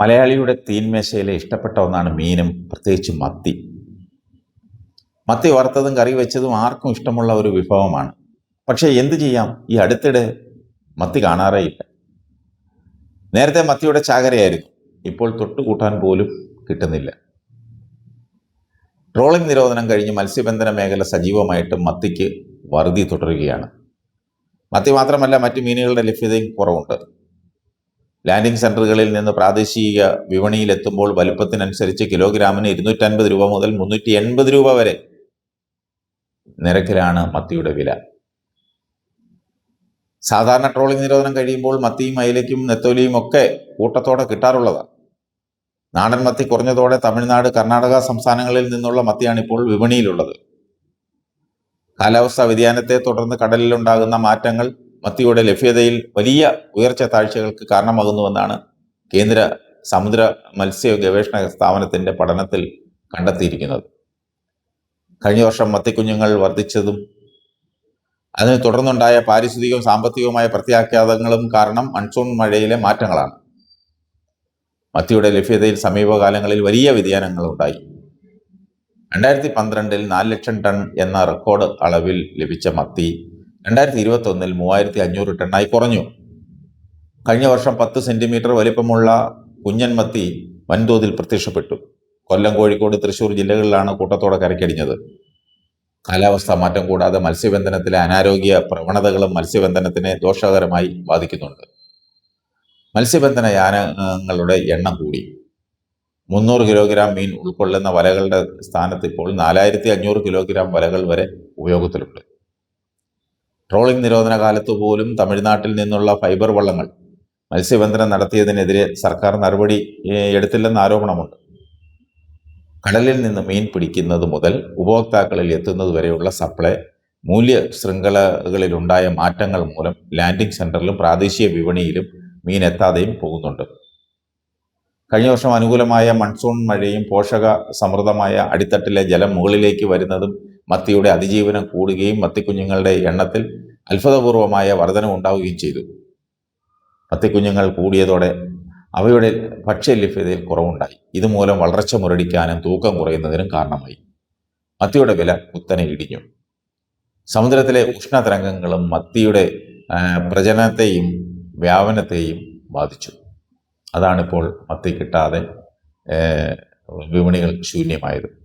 മലയാളിയുടെ തീൻമേശയിലെ ഇഷ്ടപ്പെട്ട ഒന്നാണ് മീനും പ്രത്യേകിച്ച് മത്തി. മത്തി വറുത്തതും കറി വെച്ചതും ആർക്കും ഇഷ്ടമുള്ള ഒരു വിഭവമാണ്. പക്ഷേ എന്തു ചെയ്യാം? ഈ അടുത്തിടെ മത്തി കാണാറേ ഇല്ല. നേരത്തെ മത്തിയുടെ ചാകരയായിരുന്നു. ഇപ്പോൾ തൊട്ടുകൂട്ടാൻ പോലും കിട്ടുന്നില്ല. ട്രോളിംഗ് നിരോധനം കഴിഞ്ഞ് മത്സ്യബന്ധന മേഖല സജീവമായിട്ട് മത്തിക്ക് വറുതി തുടരുകയാണ്. മത്തി മാത്രമല്ല മറ്റ് മീനുകളുടെ ലഭ്യതയും കുറവുണ്ട്. ലാൻഡിംഗ് സെന്ററുകളിൽ നിന്ന് പ്രാദേശിക വിപണിയിലെത്തുമ്പോൾ വലുപ്പത്തിനനുസരിച്ച് കിലോഗ്രാമിന് ഇരുന്നൂറ്റൻപത് രൂപ മുതൽ മുന്നൂറ്റി എൺപത് രൂപ വരെ നിരക്കിലാണ് മത്തിയുടെ വില. സാധാരണ ട്രോളിംഗ് നിരോധനം കഴിയുമ്പോൾ മത്തിയും അയിലയ്ക്കും നെത്തോലിയും ഒക്കെ കൂട്ടത്തോടെ കിട്ടാറുള്ളതാണ് നാടൻ മത്തി കുറഞ്ഞതോടെ തമിഴ്നാട് കർണാടക സംസ്ഥാനങ്ങളിൽ നിന്നുള്ള മത്തിയാണ് ഇപ്പോൾ വിപണിയിലുള്ളത്. കാലാവസ്ഥാ വ്യതിയാനത്തെ തുടർന്ന് കടലിലുണ്ടാകുന്ന മാറ്റങ്ങൾ മത്തിയുടെ ലഭ്യതയിൽ വലിയ ഉയർച്ച താഴ്ചകൾക്ക് കാരണമാകുന്നുവെന്നാണ് കേന്ദ്ര സമുദ്ര മത്സ്യ ഗവേഷണ സ്ഥാപനത്തിന്റെ പഠനത്തിൽ കണ്ടെത്തിയിരിക്കുന്നത്. കഴിഞ്ഞ വർഷം മത്തിക്കുഞ്ഞുങ്ങൾ വർദ്ധിച്ചതും അതിനെ തുടർന്നുണ്ടായ പാരിസ്ഥിതികവും സാമ്പത്തികവുമായ പ്രത്യാഘാതങ്ങളും കാരണം മൺസൂൺ മഴയിലെ മാറ്റങ്ങളാണ്. മത്തിയുടെ ലഭ്യതയിൽ സമീപകാലങ്ങളിൽ വലിയ വ്യതിയാനങ്ങൾ ഉണ്ടായി. രണ്ടായിരത്തി പന്ത്രണ്ടിൽ നാല് ലക്ഷം ടൺ എന്ന റെക്കോർഡ് അളവിൽ ലഭിച്ച മത്തി രണ്ടായിരത്തി ഇരുപത്തി ഒന്നിൽ മൂവായിരത്തി അഞ്ഞൂറ് ടണ്ണായി കുറഞ്ഞു. കഴിഞ്ഞ വർഷം പത്ത് സെന്റിമീറ്റർ വലിപ്പമുള്ള കുഞ്ഞൻമത്തി വൻതോതിൽ പ്രത്യക്ഷപ്പെട്ടു. കൊല്ലം കോഴിക്കോട് തൃശൂർ ജില്ലകളിലാണ് കൂട്ടത്തോടെ കരക്കടിഞ്ഞത് കാലാവസ്ഥാ മാറ്റം കൂടാതെ മത്സ്യബന്ധനത്തിലെ അനാരോഗ്യ പ്രവണതകളും മത്സ്യബന്ധനത്തിനെ ദോഷകരമായി ബാധിക്കുന്നുണ്ട്. മത്സ്യബന്ധന യാനങ്ങളുടെ എണ്ണം കൂടി. മുന്നൂറ് കിലോഗ്രാം മീൻ ഉൾക്കൊള്ളുന്ന വലകളുടെ സ്ഥാനത്ത് ഇപ്പോൾ നാലായിരത്തി അഞ്ഞൂറ് കിലോഗ്രാം വലകൾ വരെ ഉപയോഗത്തിലുണ്ട്. ട്രോളിംഗ് നിരോധന കാലത്ത് പോലും തമിഴ്നാട്ടിൽ നിന്നുള്ള ഫൈബർ വള്ളങ്ങൾ മത്സ്യബന്ധനം നടത്തിയതിനെതിരെ സർക്കാർ നടപടി എടുത്തില്ലെന്ന് ആരോപണമുണ്ട്. കടലിൽ നിന്ന് മീൻ പിടിക്കുന്നത് മുതൽ ഉപഭോക്താക്കളിൽ എത്തുന്നത് വരെയുള്ള സപ്ലൈ മൂല്യ ശൃംഖലകളിലുണ്ടായ മാറ്റങ്ങൾ മൂലം ലാൻഡിംഗ് സെന്ററിലും പ്രാദേശിക വിപണിയിലും മീൻ എത്താതെയും പോകുന്നുണ്ട്. കഴിഞ്ഞ വർഷം അനുകൂലമായ മൺസൂൺ മഴയും പോഷക സമൃദ്ധമായ അടിത്തട്ടിലെ ജലം മുകളിലേക്ക് വരുന്നതും മത്തിയുടെ അതിജീവനം കൂടുകയും മത്തിക്കുഞ്ഞുങ്ങളുടെ എണ്ണത്തിൽ അത്ഭുതപൂർവമായ വർധനം ഉണ്ടാവുകയും ചെയ്തു. മത്തിക്കുഞ്ഞുങ്ങൾ കൂടിയതോടെ അവയുടെ ഭക്ഷ്യലഭ്യതയിൽ കുറവുണ്ടായി. ഇതുമൂലം വളർച്ച മുരടിക്കാനും തൂക്കം കുറയുന്നതിനും കാരണമായി. മത്തിയുടെ വില കുത്തനെ ഇടിഞ്ഞു. സമുദ്രത്തിലെ ഉഷ്ണതരംഗങ്ങളും മത്തിയുടെ പ്രജനനത്തെയും വ്യാപനത്തെയും ബാധിച്ചു. അതാണിപ്പോൾ മത്തി കിട്ടാതെ വിപണികൾ ശൂന്യമായത്.